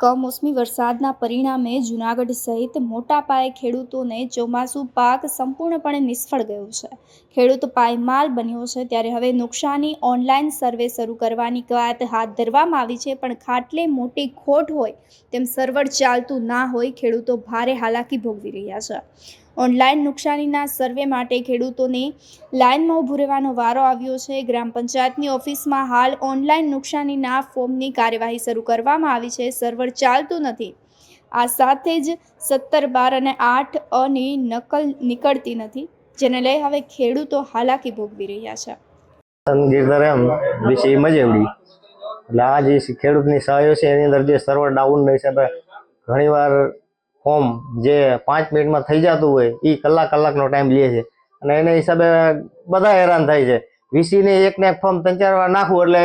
કમોસમી વરસાદના પરિણામે જૂનાગઢ સહિત મોટા પાયે ખેડૂતોને ચોમાસું પાક સંપૂર્ણપણે નિષ્ફળ ગયો છે. ખેડૂત પાયમાલ બન્યો છે ત્યારે હવે નુકસાની ઓનલાઈન સર્વે શરૂ કરવાની કવાયત હાથ ધરવામાં આવી છે, પણ ખાટલે મોટી ખોટ હોય તેમ સર્વર ચાલતું ના હોય ખેડૂતો ભારે હાલાકી ભોગવી રહ્યા છે. ઓનલાઈન નુકસાનીના સર્વે માટે ખેડૂતોને લાઇનમાં ઊભું રહેવાનો વારો આવ્યો છે. ગ્રામ પંચાયતની ઓફિસમાં હાલ ઓનલાઈન નુકસાનીના ફોર્મની કાર્યવાહી શરૂ કરવામાં આવી છે. સર્વર ચાલતું નથી. આ સાથે જ સત્તર, બાર અને આઠ અની નકલ નીકળતી નથી. જેને લઈ હવે ખેડૂતો હાલાકી ભોગવી રહ્યા છે. એટલે આ જે ખેડૂતની સહાયો છે, એની અંદર જે સર્વર ડાઉન હિસાબે ઘણીવાર ફોર્મ જે પાંચ મિનિટમાં થઈ જતું હોય એ કલાક કલાકનો ટાઈમ લે છે. અને એને હિસાબે બધા હેરાન થાય છે. વીસીને એકને એક ને એક ફોર્મ ત્રણ ચાર વાર નાખવું એટલે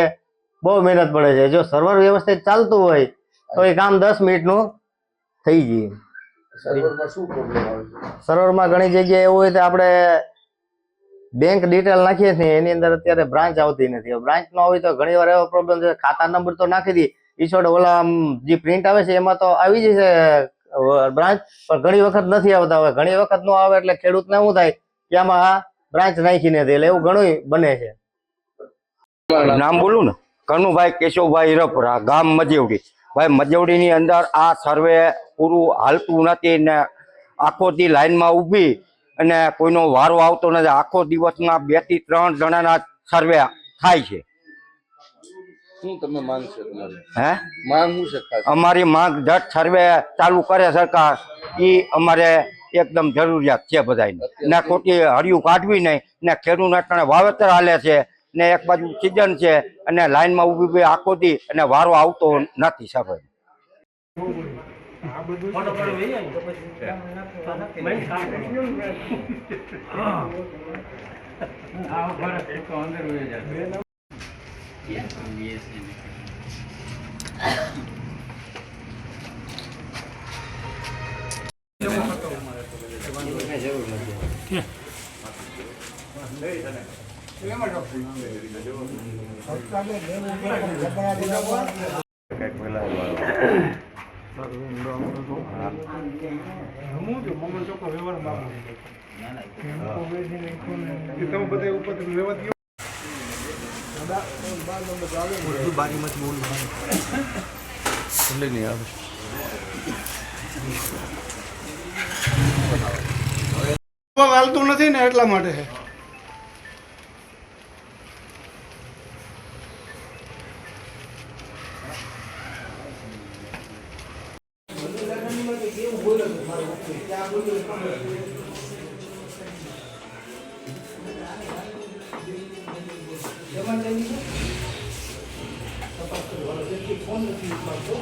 બહુ મહેનત પડે છે. જો સર્વર વ્યવસ્થિત ચાલતું હોય તો એ કામ દસ મિનિટનું થઈ જાય સર્વરમાં ઘણી જગ્યાએ એવું હોય તો આપણે બેંક ડિટેલ નાખીએ છીએ એની અંદર અત્યારે બ્રાન્ચ આવતી નથી. બ્રાન્ચ ન હોય તો ઘણી વાર એવો પ્રોબ્લેમ છે. ખાતા નંબર તો નાખી દઈએ ઈ છોડ ઓલા જે પ્રિન્ટ આવે છે એમાં તો આવી જશે બ્રાન્ચ પણ ઘણી વખત નથી આવતા હવે ઘણી વખત નો આવે એટલે ખેડૂતને શું થાય કે આમાં આ બ્રાન્ચ નાખી નથી એટલે એવું ઘણું બને છે. નામ બોલું ને? કનુભાઈ કેશવભાઈ રપરા ગામ મજેવડી. ભાઈ, મજેવડીની અંદર આ સર્વે પૂરું હાલતું નથી ને આખો દી લાઈનમાં ઊભી અને કોઈનો વારો આવતો નથી. આખો દિવસના બેથી ત્રણ જણાના સર્વે થાય છે. શું તમે માંગ છે તમારી? હે? માંગ શું છે અમારી માંગ જટ સર્વે ચાલુ કરે સરકાર. એ અમારે એકદમ જરૂરિયાત છે બધાની ને ખોટી હરિયું કાઢવી નહીં ને ખેડૂત અટાણે વાવેતર હાલે છે ને એક બાજુ સિઝન છે અને લાઈનમાં ઊભી ઊભી આખો દી અને વારો આવતો નથી સાહેબ. તમે બધા ઉપર વ્યવસ્થિત ઉર્દુ બારીમાંથી બોલું એટલે નહીં આવે હાલતું નથી ને એટલા માટે છે. કેવું જમા જમી છે તપાસ કરી ફોન નથી ઉપાડતો